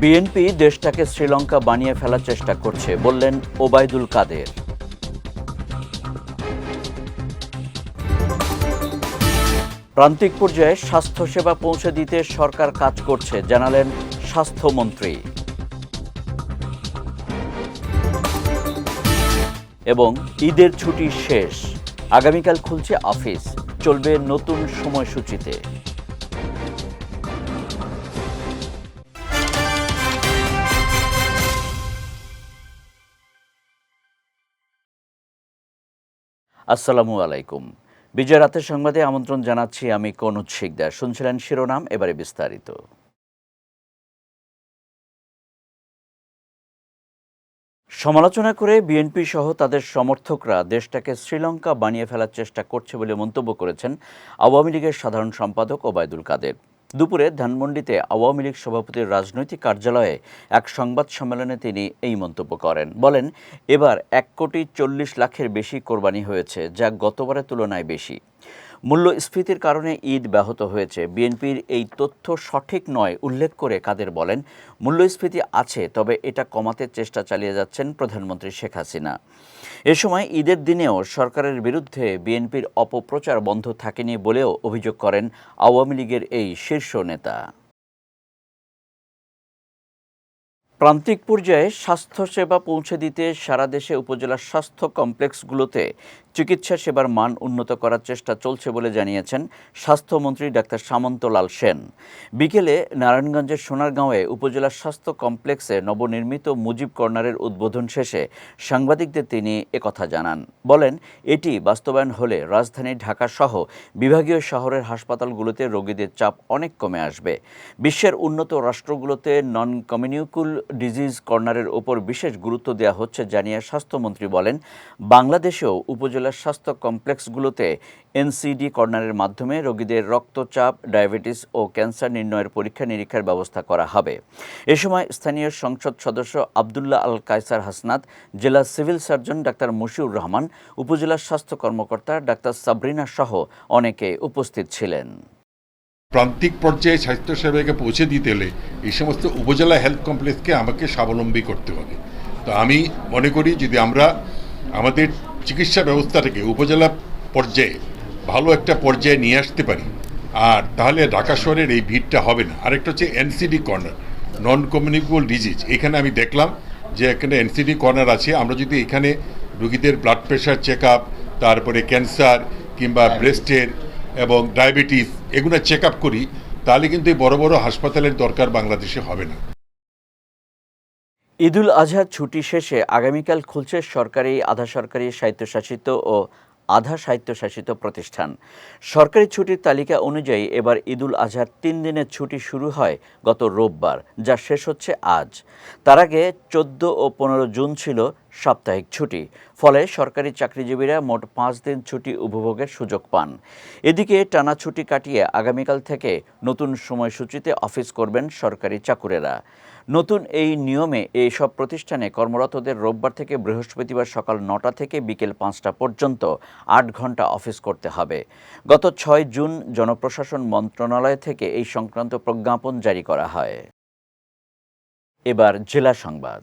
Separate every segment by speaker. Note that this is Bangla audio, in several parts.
Speaker 1: বিএনপি দেশটাকে শ্রীলঙ্কা বানিয়ে ফেলার চেষ্টা করছে, বললেন ওবায়দুল কাদের। প্রান্তিক পর্যায়ে স্বাস্থ্যসেবা পৌঁছে দিতে সরকার কাজ করছে, জানালেন স্বাস্থ্যমন্ত্রী। এবং ঈদের ছুটি শেষ, আগামীকাল খুলছে অফিস, চলবে নতুন সময়সূচিতে। আসসালামু আলাইকুম। বিজয় রাতের সংবাদে আমন্ত্রণ জানাচ্ছি আমি কনুজ শিকদার। শুনছিলেন শিরোনাম, এবারে বিস্তারিত। সমালোচনা করে বিএনপি সহ তাদের সমর্থকরা দেশটাকে শ্রীলঙ্কা বানিয়ে ফেলার চেষ্টা করছে বলে মন্তব্য করেছেন আওয়ামী লীগের সাধারণ সম্পাদক ওবায়দুল কাদের। দুপুরে ধানমন্ডিতে আওয়ামী লীগ সভাপতির রাজনৈতিক কার্যালয়ে এক সংবাদ সম্মেলনে তিনি এই মন্তব্য করেন। বলেন, এবার এক কোটি চল্লিশ লাখের বেশি কোরবানি হয়েছে, যা গতবারের তুলনায় বেশি। মূল্যস্ফীতির কারণে ঈদ ব্যাহত হয়েছে। বিএনপির এই তথ্য সঠিক নয়, উল্লেখ করে কাদের বলেন, মূল্যস্ফীতি আছে, তবে এটা কমাতে চেষ্টা চালিয়ে যাচ্ছেন প্রধানমন্ত্রী শেখ হাসিনা। এ সময় ঈদের দিনেও সরকারের বিরুদ্ধে বিএনপির অপপ্রচার বন্ধ থাকেনি বলেও অভিযোগ করেন আওয়ামী লীগের এই শীর্ষ নেতা। প্রান্তিক পর্যায়ে স্বাস্থ্যসেবা পৌঁছে দিতে সারা দেশে উপজেলা স্বাস্থ্য কমপ্লেক্সগুলোতে চিকিৎসা সেবার মান উন্নত করার চেষ্টা চলছে বলে জানিয়েছেন স্বাস্থ্যমন্ত্রী ডাক্তার সামন্তলাল সেন। বিকেলে নারায়ণগঞ্জের সোনারগাঁওয়ে উপজেলা স্বাস্থ্য কমপ্লেক্সে নবনির্মিত মুজিব কর্নারের উদ্বোধন শেষে সাংবাদিকদের তিনি একথা জানান। বলেন, এটি বাস্তবায়ন হলে রাজধানী, ঢাকা সহ বিভাগীয় শহরের হাসপাতালগুলোতে রোগীদের চাপ অনেক কমে আসবে। বিশ্বের উন্নত রাষ্ট্রগুলোতে নন কমিউনিকুল ডিজিজ কর্নারের ওপর বিশেষ গুরুত্ব দেওয়া হচ্ছে জানিয়ে স্বাস্থ্যমন্ত্রী বলেন, বাংলাদেশেও উপজেলার স্বাস্থ্য কমপ্লেক্সগুলোতে এনসিডি কর্নারের মাধ্যমে রোগীদের রক্তচাপ, ডায়াবেটিস ও ক্যান্সার নির্ণয়ের পরীক্ষা নিরীক্ষার ব্যবস্থা করা হবে। এ সময় স্থানীয় সংসদ সদস্য আবদুল্লাহ আল কায়সার হাসনাত, জেলা civil surgeon doctor Mashiur Rahman উপজেলার স্বাস্থ্য কর্মকর্তা ডাক্তার সাবরিনা সহ অনেকে উপস্থিত ছিলেন।
Speaker 2: প্রান্তিক পর্যায়ে স্বাস্থ্যসেবাকে পৌঁছে দিতে হলে এই সমস্ত উপজেলা হেলথ কমপ্লেক্সকে আমাকে স্বাবলম্বী করতে হবে। তো আমি মনে করি যদি আমরা আমাদের চিকিৎসা ব্যবস্থাটাকে উপজেলা পর্যায়ে ভালো একটা পর্যায়ে নিয়ে আসতে পারি আর তাহলে ঢাকা শহরের এই ভিড়টা হবে না। আরেকটা হচ্ছে NCD corner non communicable disease এখানে আমি দেখলাম যে এখানে এনসিডি কর্নার আছে। আমরা যদি এখানে রুগীদের ব্লাড প্রেশার চেক আপ তারপরে ক্যান্সার কিংবা ব্রেস্টের এবং ডায়াবেটিস এগুলো চেক আপ করি, তাহলে কিন্তু বড় বড় হাসপাতালের দরকার বাংলাদেশে হবে না।
Speaker 1: ঈদুল আজহার ছুটি শেষে আগামীকাল খুলছে সরকারি আধা সরকারি স্বায়ত্তশাসিত ও আধা স্বায়ত্তশাসিত প্রতিষ্ঠান। সরকারি ছুটির তালিকা অনুযায়ী এবার ঈদুল আজহার তিন দিনের ছুটি শুরু হয় গত রোববার, যা শেষ হচ্ছে আজ। তার আগে চোদ্দ ও পনেরো জুন ছিল সাপ্তাহিক ছুটি। ফলে সরকারি চাকরিজীবীরা মোট পাঁচ দিন ছুটি উপভোগের সুযোগ পান। এদিকে টানা ছুটি কাটিয়ে আগামীকাল থেকে নতুন সময়সূচিতে অফিস করবেন সরকারি চাকুরেরা। নতুন এই নিয়মে এই সব প্রতিষ্ঠানে কর্মরতদের রোববার থেকে বৃহস্পতিবার সকাল নটা থেকে বিকেল পাঁচটা পর্যন্ত আট ঘণ্টা অফিস করতে হবে। গত ছয় জুন জনপ্রশাসন মন্ত্রণালয় থেকে এই সংক্রান্ত প্রজ্ঞাপন জারি করা হয়। এবার জেলা সংবাদ।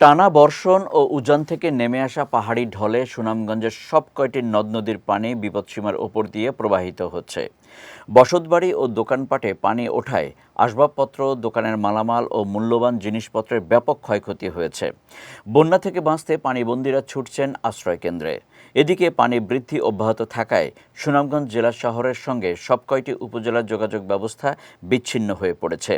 Speaker 1: টানা বর্ষণ ও উজান থেকে নেমে আসা পাহাড়ি ঢলে সুনামগঞ্জের সব কয়টি নদ নদীর পানি বিপদসীমার ওপর দিয়ে প্রবাহিত হচ্ছে। বসতবাড়ি ও দোকানপাটে পানি ওঠায় আসবাবপত্র, দোকানের মালামাল ও মূল্যবান জিনিসপত্রের ব্যাপক ক্ষয়ক্ষতি হয়েছে। বন্যা থেকে বাঁচতে পানিবন্দীরা ছুটছেন আশ্রয়কেন্দ্রে। এদিকে পানি বৃদ্ধি অব্যাহত থাকায় সুনামগঞ্জ জেলা শহরের সঙ্গে সব কয়টি উপজেলার যোগাযোগ ব্যবস্থা বিচ্ছিন্ন হয়ে পড়েছে।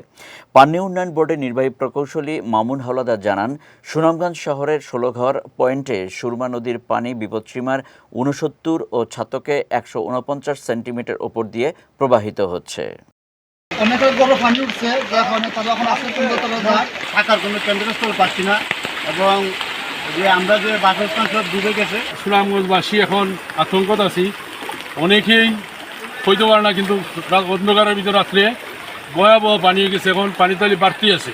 Speaker 1: পানি উন্নয়ন বোর্ডের নির্বাহী প্রকৌশলী মামুন হাওলাদার জানান, সুনামগঞ্জ শহরের ষোলোঘর পয়েন্টে সুরমা নদীর পানি বিপদসীমার উনসত্তর ও ছাতকে একশো উনপঞ্চাশ সেন্টিমিটার ওপর দিয়ে প্রবাহিত হচ্ছে।
Speaker 3: এবং যে আমরা যে বাসস্থান সব ডুবে গেছে,
Speaker 4: সুনামগঞ্জবাসী এখন আতঙ্কত আছি। অনেকেই হইতে পারে না, কিন্তু অন্ধকারের ভিতরে রাত্রে ভয়াবহ পানি গেছে, এখন পানি তালি বাড়তি আছে।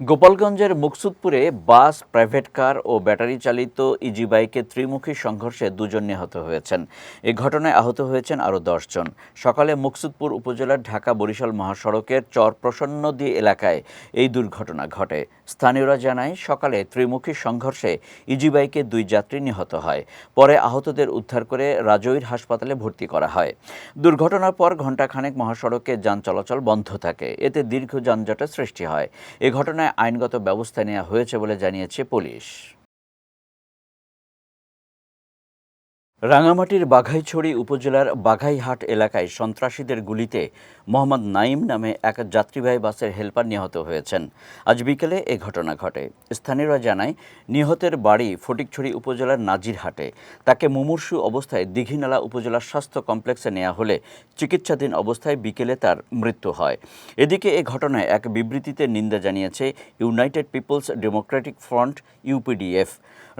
Speaker 1: গোপালগঞ্জের মুকসুদপুরে বাস, প্রাইভেট কার ও ব্যাটারি চালিত ইজি বাইকে ত্রিমুখী সংঘর্ষে দুজন নিহত হয়েছেন। এ ঘটনায় আহত হয়েছেন আরও দশজন সকালে মুকসুদপুর উপজেলার ঢাকা বরিশাল মহাসড়কের চর প্রসন্নদী এলাকায় এই দুর্ঘটনা ঘটে। স্থানীয়রা জানায়, সকালে ত্রিমুখী সংঘর্ষে ইজি বাইকে দুই যাত্রী নিহত হয়। পরে আহতদের উদ্ধার করে রাজৈর হাসপাতালে ভর্তি করা হয়। দুর্ঘটনার পর ঘণ্টাখানেক মহাসড়কে যান চলাচল বন্ধ থাকে। এতে দীর্ঘ যানজটের সৃষ্টি হয়। এ ঘটনায় আইনগত ব্যবস্থা নেওয়া হয়েছে বলে জানিয়েছে পুলিশ। রাঙামাটির বাঘাইছড়ি উপজেলার বাঘাইহাট এলাকায় সন্ত্রাসীদের গুলিতে মোহাম্মদ নাইম নামে এক যাত্রীবাহী বাসের হেলপার নিহত হয়েছেন। আজ বিকেলে এ ঘটনা ঘটে। স্থানীয়রা জানায়, নিহতের বাড়ি ফটিকছড়ি উপজেলার নাজিরহাটে। তাকে মুমূর্ষু অবস্থায় দীঘিনালা উপজেলার স্বাস্থ্য কমপ্লেক্সে নেওয়া হলে চিকিৎসাধীন অবস্থায় বিকেলে তার মৃত্যু হয়। এদিকে এ ঘটনায় এক বিবৃতিতে নিন্দা জানিয়েছে United People's Democratic Front, UPDF.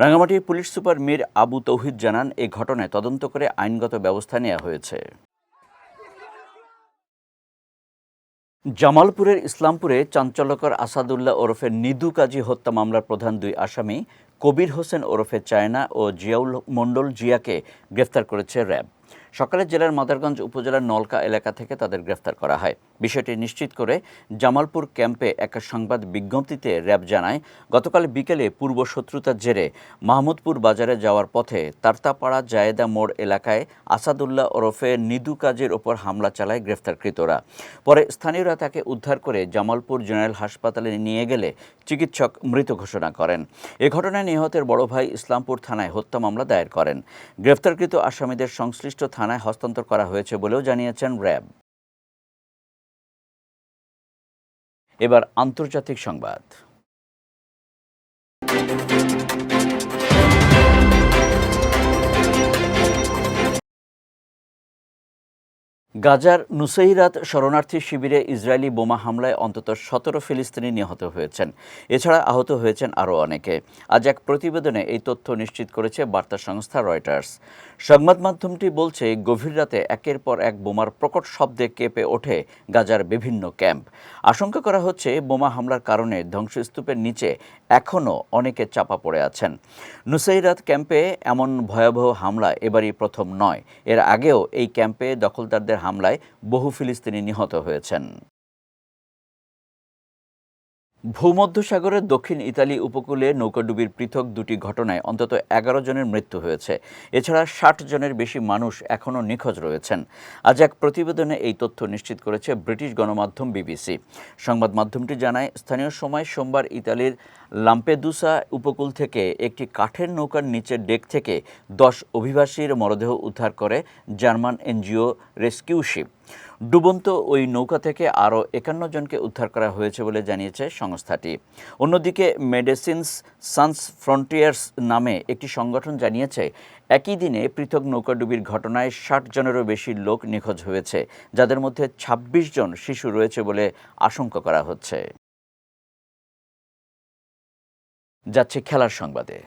Speaker 1: রাঙামাটির পুলিশ সুপার মীর আবু তৌহিদ জানান, এ ঘটনায় তদন্ত করে আইনগত ব্যবস্থা নেওয়া হয়েছে। জামালপুরের ইসলামপুরে চাঞ্চল্যকর আসাদুল্লাহ ওরফে নিদু কাজী হত্যা মামলার প্রধান দুই আসামি কবির হোসেন ওরফে চায়না ও জিয়াউল মণ্ডল জিয়াকে গ্রেফতার করেছে র্যাব। সকালে জেলার মাদারগঞ্জ উপজেলার নলকা এলাকা থেকে তাদের গ্রেফতার করা হয়। বিষয়টি নিশ্চিত করে জামালপুর ক্যাম্পে এক সংবাদ বিজ্ঞপ্তিতে র্যাব জানায়, গতকাল বিকেলে পূর্ব শত্রুতার জেরে মাহমুদপুর বাজারে যাওয়ার পথে তারতাপাড়া জায়েদা মোড় এলাকায় আসাদুল্লাহ ওরফে নিদু কাজের ওপর হামলা চালায় গ্রেফতারকৃতরা। পরে স্থানীয়রা তাকে উদ্ধার করে জামালপুর জেনারেল হাসপাতালে নিয়ে গেলে চিকিৎসক মৃত ঘোষণা করেন। এ ঘটনায় নিহতের বড় ভাই ইসলামপুর থানায় হত্যা মামলা দায়ের করেন। গ্রেফতারকৃত আসামিদের সংশ্লিষ্ট থানায় হস্তান্তর করা হয়েছে বলেও জানিয়েছেন র্যাব। এবার আন্তর্জাতিক সংবাদ। গাজার নুসৈরাত শরণার্থী শিবিরে ইসরায়েলি বোমা হামলায় অন্তত সতেরো ফিলিস্তিনি নিহত হয়েছেন। এছাড়া আহত হয়েছেন আরও অনেকে। আজ এক প্রতিবেদনে এই তথ্য নিশ্চিত করেছে বার্তা সংস্থা রয়টার্স। সংবাদ মাধ্যমটি বলছে, গভীর রাতে একের পর এক বোমার প্রকট শব্দে কেঁপে ওঠে গাজার বিভিন্ন ক্যাম্প। আশঙ্কা করা হচ্ছে, বোমা হামলার কারণে ধ্বংসস্তূপের নিচে এখনও অনেকে চাপা পড়ে আছেন। নুসাইরাত ক্যাম্পে এমন ভয়াবহ হামলা এবারই প্রথম নয়। এর আগেও এই ক্যাম্পে দখলদারদের হামলায় বহু ফিলিস্তিনি নিহত হয়েছেন। ভূমধ্যসাগরের দক্ষিণ ইতালি উপকূলে নৌকাডুবির পৃথক দুটি ঘটনায় অন্তত এগারো জনের মৃত্যু হয়েছে। এছাড়া ষাট জনের বেশি মানুষ এখনও নিখোঁজ রয়েছেন। আজ এক প্রতিবেদনে এই তথ্য নিশ্চিত করেছে ব্রিটিশ গণমাধ্যম বিবিসি। সংবাদ মাধ্যমটি জানায়, স্থানীয় সময় সোমবার ইতালির লাম্পেদুসা উপকূল থেকে একটি কাঠের নৌকার নিচের ডেক থেকে দশ অভিবাসীর মরদেহ উদ্ধার করে জার্মান এনজিও রেস্কিউ শিপ ডুবন্ত ওই নৌকা থেকে আরও একান্ন জনকে উদ্ধার করা হয়েছে বলে জানিয়েছে সংস্থাটি। অন্যদিকে মেডিসিনস সান্স ফ্রন্টিয়ার্স নামে একটি সংগঠন জানিয়েছে, একই দিনে পৃথক নৌকাডুবির ঘটনায় ষাট জনেরও বেশি লোক নিখোঁজ হয়েছে, যাদের মধ্যে ২৬ জন শিশু রয়েছে বলে আশঙ্কা করা হচ্ছে। যাচ্ছে খেলার সংবাদে।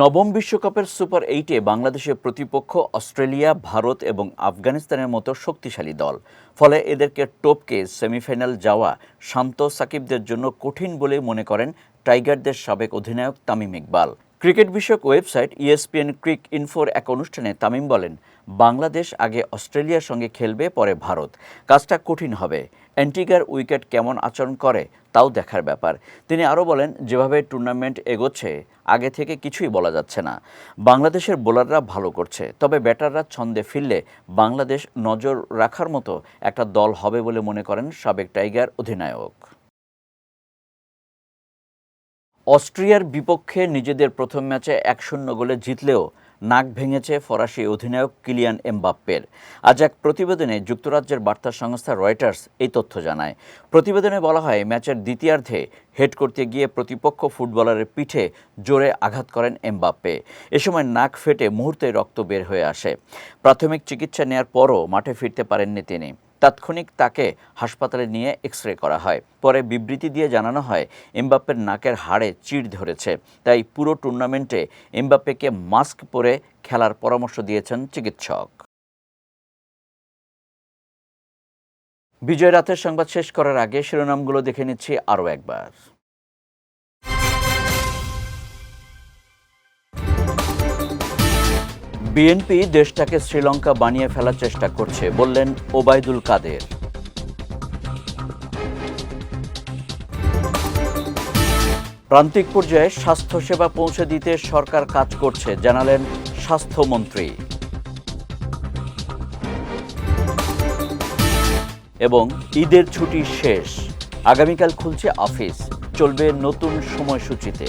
Speaker 1: নবম বিশ্বকাপের সুপার এইটে বাংলাদেশের প্রতিপক্ষ অস্ট্রেলিয়া, ভারত এবং আফগানিস্তানের মতো শক্তিশালী দল। ফলে এদেরকে টপকে সেমিফাইনাল যাওয়া শান্ত সাকিবদের জন্য কঠিন বলে মনে করেন টাইগারদের সাবেক অধিনায়ক তামিম ইকবাল। ক্রিকেট বিষয়ক ওয়েবসাইট ইএসপিএন ক্রিক ইনফোর এক অনুষ্ঠানে তামিম বলেন, বাংলাদেশ আগে অস্ট্রেলিয়ার সঙ্গে খেলবে, পরে ভারত। কাজটা কঠিন হবে। অ্যান্টিগার উইকেট কেমন আচরণ করে, তাও দেখার ব্যাপার। তিনি আরও বলেন, যেভাবে টুর্নামেন্ট এগোচ্ছে, আগে থেকে কিছুই বলা যাচ্ছে না। বাংলাদেশের বোলাররা ভালো করছে, তবে ব্যাটাররা ছন্দে ফিরলে বাংলাদেশ নজর রাখার মতো একটা দল হবে বলে মনে করেন সাবেক টাইগার অধিনায়ক। অস্ট্রিয়ার বিপক্ষে নিজেদের প্রথম ম্যাচে এক শূন্য গোলে জিতলেও নাক ভেঙেছে ফরাসি অধিনায়ক কিলিয়ান এমবাপ্পের। আজ এক প্রতিবেদনে যুক্তরাজ্যের বার্তা সংস্থা রয়টার্স এই তথ্য জানায়। প্রতিবেদনে বলা হয়, ম্যাচের দ্বিতীয়ার্ধে হেড করতে গিয়ে প্রতিপক্ষ ফুটবলারের পিঠে জোরে আঘাত করেন এমবাপ্পে। এ সময় নাক ফেটে মুহূর্তে রক্ত বের হয়ে আসে। প্রাথমিক চিকিৎসা নেয়ার পরও মাঠে ফিরতে পারেননি তিনি। তাৎক্ষণিক তাকে হাসপাতালে নিয়ে এক্স রে করা হয়। পরে বিবৃতি দিয়ে জানানো হয়, এমবাপ্পের নাকের হাড়ে চিড় ধরেছে। তাই পুরো টুর্নামেন্টে এমবাপ্পেকে মাস্ক পরে খেলার পরামর্শ দিয়েছেন চিকিৎসক। বিজয় রাতের সংবাদ শেষ করার আগে শিরোনামগুলো দেখে নিচ্ছি আরও একবার। বিএনপি দেশটাকে শ্রীলঙ্কা বানিয়ে ফেলার চেষ্টা করছে, বললেন ওবায়দুল কাদের। প্রান্তিক পর্যায়ে স্বাস্থ্যসেবা পৌঁছে দিতে সরকার কাজ করছে, জানালেন স্বাস্থ্যমন্ত্রী। এবং ঈদের ছুটি শেষ, আগামীকাল খুলছে অফিস, চলবে নতুন সময়সূচিতে।